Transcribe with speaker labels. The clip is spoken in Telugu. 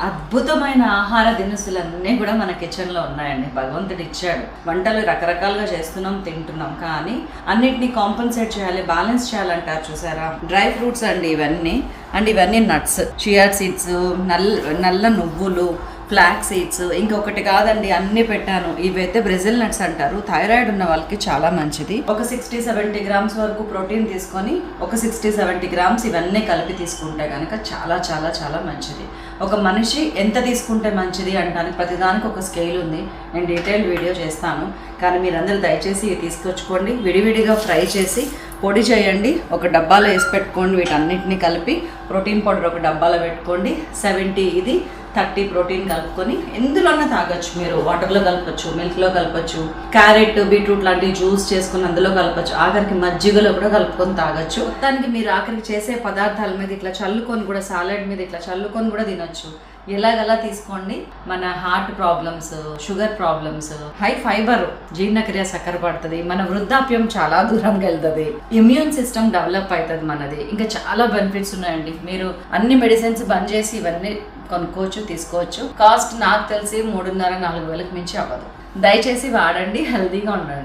Speaker 1: అద్భుతమైన ఆహార దినుసులన్నీ కూడా మన కిచెన్లో ఉన్నాయండి. భగవంతుడు ఇచ్చాడు. వంటలు రకరకాలుగా చేస్తున్నాం తింటున్నాం. కానీ అన్నిటినీ కాంపన్సేట్ చేయాలి బ్యాలెన్స్ చేయాలంటారు చూసారా? డ్రై ఫ్రూట్స్ అండి ఇవన్నీ. అండ్ ఇవన్నీ నట్స్. చియర్ సీడ్స్ నల్ల నల్ల నువ్వులు ఫ్లాక్ సీడ్స్ ఇంకొకటి కాదండి అన్ని పెట్టాను. ఇవైతే బ్రెజిల్ నట్స్ అంటారు. థైరాయిడ్ ఉన్న వాళ్ళకి చాలా మంచిది. ఒక సిక్స్టీ సెవెంటీ గ్రామ్స్ వరకు ప్రోటీన్ తీసుకొని ఒక సిక్స్టీ సెవెంటీ గ్రామ్స్ ఇవన్నీ కలిపి తీసుకుంటే కనుక చాలా చాలా చాలా మంచిది. ఒక మనిషి ఎంత తీసుకుంటే మంచిది అంటానికి ప్రతిదానికి ఒక స్కేల్ ఉంది. నేను డీటెయిల్ వీడియో చేస్తాను. కానీ మీరందరూ దయచేసి ఇవి తీసుకొచ్చుకోండి. విడివిడిగా ఫ్రై చేసి పొడి చేయండి. ఒక డబ్బాలో వేసి పెట్టుకోండి. వీటన్నిటిని కలిపి ప్రోటీన్ పౌడర్ ఒక డబ్బాలో పెట్టుకోండి. సెవెంటీ ఇది. థర్టీ ప్రోటీన్ కలుపుకొని ఎందులోనే తాగొచ్చు మీరు. వాటర్లో కలపచ్చు మిల్క్లో కలపచ్చు క్యారెట్ బీట్రూట్ లాంటివి జ్యూస్ చేసుకుని అందులో కలపచ్చు ఆఖరికి మజ్జిగలో కూడా కలుపుకొని తాగొచ్చు. మొత్తానికి మీరు ఆఖరికి చేసే పదార్థాల మీద ఇట్లా చల్లుకొని కూడా సాలడ్ మీద ఇట్లా చల్లుకొని కూడా తినొచ్చు. ఎలాగలా తీసుకోండి? మన heart problems sugar problems high fibre జీర్ణక్రియ సక్కర పడుతుంది. మన వృద్ధాప్యం చాలా దూరం వెళ్తుంది. ఇమ్యూన్ సిస్టమ్ డెవలప్ అవుతుంది మనది. ఇంకా చాలా బెనిఫిట్స్ ఉన్నాయండి. మీరు అన్ని మెడిసిన్స్ బంద్ చేసి ఇవన్నీ కొనుక్కోవచ్చు తీసుకోవచ్చు. కాస్ట్ నాకు తెలిసి మూడున్నర నాలుగు వేలకు మించి అవ్వదు. దయచేసి వాడండి హెల్దీగా ఉండండి.